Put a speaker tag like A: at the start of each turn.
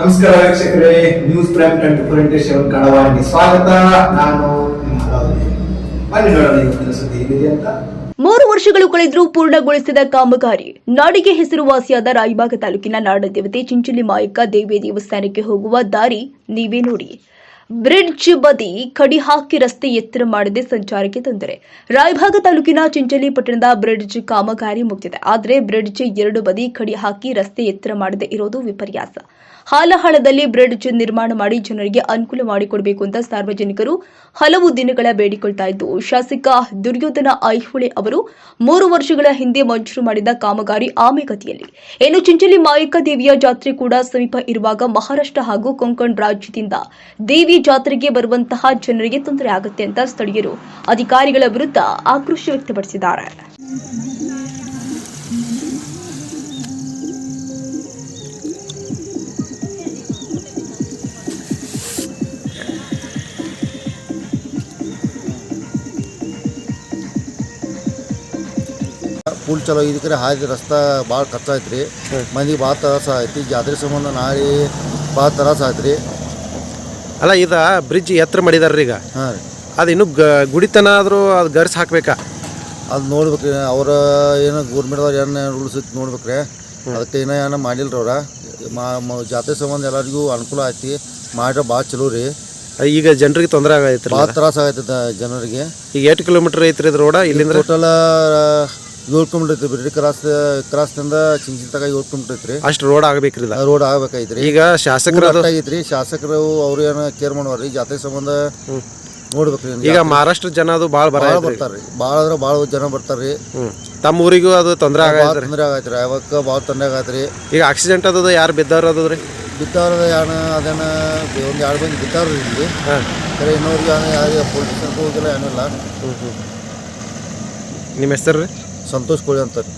A: ನಮಸ್ಕಾರ ವೀಕ್ಷಕರೇ news prime twenty four into seven ಕನ್ನಡವಾಹಿನಿ ಸ್ವಾಗತ. ನಾನು ನಿಮ್ಮ. ಬನ್ನಿ ನೋಡೋಣ ಇವತ್ತಿನ ಸುದ್ದಿ ಏನಿದೆ ಅಂತ.
B: ಮೂರು ವರ್ಷಗಳು ಕಳೆದರೂ ಪೂರ್ಣಗೊಳಿಸಿದ ಕಾಮಗಾರಿ. ನಾಡಿಗೆ ಹೆಸರುವಾಸಿಯಾದ ರಾಯಬಾಗ ತಾಲೂಕಿನ ನಾಡದೇವತೆ ಚಿಂಚಲಿ ಮಾಯಕ್ಕ ದೇವಿ ದೇವಸ್ಥಾನಕ್ಕೆ ಹೋಗುವ ದಾರಿ ನೀವೇ ನೋಡಿ. ಬ್ರಿಡ್ಜ್ ಬದಿ ಕಡಿ ಹಾಕಿ ರಸ್ತೆ ಎತ್ತರ ಮಾಡದೆ ಸಂಚಾರಕ್ಕೆ ತೊಂದರೆ. ರಾಯಭಾಗ ತಾಲೂಕಿನ ಚಿಂಚಲಿ ಪಟ್ಟಣದ ಬ್ರಿಡ್ಜ್ ಕಾಮಗಾರಿ ಮುಗಿದಿದೆ. ಆದರೆ ಬ್ರಿಡ್ಜ್ ಎರಡು ಬದಿ ಕಡಿ ಹಾಕಿ ರಸ್ತೆ ಎತ್ತರ ಮಾಡದೆ ಇರೋದು ವಿಪರ್ಯಾಸ. ಹಾಲಹಾಳದಲ್ಲಿ ಬ್ರಿಡ್ಜ್ ನಿರ್ಮಾಣ ಮಾಡಿ ಜನರಿಗೆ ಅನುಕೂಲ ಮಾಡಿಕೊಡಬೇಕು ಅಂತ ಸಾರ್ವಜನಿಕರು ಹಲವು ದಿನಗಳ ಬೇಡಿಕೊಳ್ತಾ ಇದ್ದು, ಶಾಸಕ ದುರ್ಯೋಧನ ಐಹೊಳೆ ಅವರು ಮೂರು ವರ್ಷಗಳ ಹಿಂದೆ ಮಂಜೂರು ಮಾಡಿದ ಕಾಮಗಾರಿ ಆಮೆಗತಿಯಲ್ಲಿ. ಇನ್ನು ಚಿಂಚಲಿ ಮಾಯಕ ದೇವಿಯ ಜಾತ್ರೆ ಕೂಡ ಸಮೀಪ ಇರುವಾಗ ಮಹಾರಾಷ್ಟ್ರ ಹಾಗೂ ಕೊಂಕಣ್ ರಾಜ್ಯದಿಂದ ದೇವಿ ಜಾತ್ರೆಗೆ ಬರುವಂತಹ ಜನರಿಗೆ ತೊಂದರೆ ಆಗುತ್ತೆ ಅಂತ ಸ್ಥಳೀಯರು ಅಧಿಕಾರಿಗಳ ವಿರುದ್ಧ ಆಕ್ರೋಶ ವ್ಯಕ್ತಪಡಿಸಿದ್ದಾರೆ.
C: ಪುಲ್ ಚಲೋ ಇದಕ್ಕೆ ಹಾದಿ ರಸ್ತಾ ಭಾಳ ಖರ್ಚಾಯ್ತು ರೀ ಮಂದಿಗೆ ಭಾಳ ತ್ರಾಸ ಐತಿ ಜಾತ್ರೆ ಸಂಬಂಧ ನಾಳೆ ಭಾಳ ತ್ರಾಸ ಆಯ್ತು
D: ಅಲ್ಲ ಇದ ಬ್ರಿಡ್ಜ್ ಎತ್ತರ ಮಾಡಿದಾರ ಈಗ.
C: ಹಾಂ ರೀ.
D: ಅದು ಇನ್ನು ಗ ಗುಡಿತನ ಆದರೂ ಅದು ಗರ್ಸ್ ಹಾಕ್ಬೇಕಾ?
C: ಅದು ನೋಡ್ಬೇಕ್ರಿ ಅವ್ರ ಏನೋ ಗೌರ್ಮೆಂಟ್ದವ್ರು ಏನು ರೂಲ್ಸ್ ಇತ್ತು ನೋಡ್ಬೇಕ್ರಿ. ಅದಕ್ಕೆ ಏನೋ ಏನೋ ರೀ ಅವ್ರ. ಮಾ ಮ- ಜಾತ್ರೆ ಸಂಬಂಧ ಎಲ್ಲರಿಗೂ ಅನುಕೂಲ ಐತಿ ಮಾಡ್ರೆ ಭಾಳ ಚಲೋ ರೀ.
D: ಈಗ ಜನರಿಗೆ ತೊಂದರೆ ಆಗೈತ್ರಿ
C: ಭಾಳ ತ್ರಾಸ ಆಗೈತೆ ಜನರಿಗೆ.
D: ಈಗ ಎಷ್ಟು ಕಿಲೋಮೀಟರ್ ಐತ್ರಿ ಇದು ರೋಡ ಇಲ್ಲಿಂದ
C: ಟೋಟಲ್ ಏಳು ಕಿಲೋಮೀಟರ್ ಕ್ರಾಸ್ ಕ್ರಾಸ್ನಿಂದ ಚಿಂಚಿನ ತಗ ಏಳು ಕಿಲೋಮೀಟರ್ ಐತ್ರಿ
D: ಅಷ್ಟು ರೋಡ್ ಆಗಬೇಕ್ರಿ ಇದು
C: ರೋಡ್ ಆಗ್ಬೇಕಾಯ್ತ್ರಿ
D: ಈಗ ಶಾಸಕರ
C: ಆಗೈತ್ರಿ ಶಾಸಕರು ಅವ್ರು ಏನ ಕೇರ್ ಮಾಡುವಾರ್ರಿ ಜಾತ್ರೆ ಸಂಬಂಧ ನೋಡ್ಬೇಕ್ರಿ
D: ಈಗ ಮಹಾರಾಷ್ಟ್ರ ಜನ ಅದು ಭಾಳ ಬರ
C: ಭಾಳ ಬರ್ತಾರ್ರಿ. ಭಾಳ ಅಂದ್ರೆ ಭಾಳ ಜನ ಬರ್ತಾರ್ರಿ.
D: ಹ್ಮ್. ತಮ್ಮ ಊರಿಗೂ ಅದು ತೊಂದರೆ
C: ಭಾಳ
D: ಆಗೈತ್ರಿ.
C: ತೊಂದರೆ ಆಗೈತ್ರಿ. ಯಾವಾಗ ಭಾಳ ತೊಂದರೆ ಆಗೈತ್ರಿ.
D: ಈಗ ಆಕ್ಸಿಡೆಂಟ್ ಅದು ಯಾರು ಬಿದ್ದವ್ರು ಅದು ರೀ
C: ಬಿದ್ದವ್ರದ ಯಾಣ ಅದೇನ ಒಂದು ಎರಡು ಮಂದಿ ಬಿದ್ದಾವ್ರಿ ಇಲ್ಲಿ.
D: ಹಾಂ.
C: ಖರೆ ಯಾರು ಯಾರು ಪೊಲೀಸ್ ಹೋಗಿಲ್ಲ ಏನಿಲ್ಲ
D: ನಿಮ್ಮ ಹೆಸರು ರೀ?
C: ಸಂತೋಷ್ ಕೋಳಿ ಅಂತಾರೆ.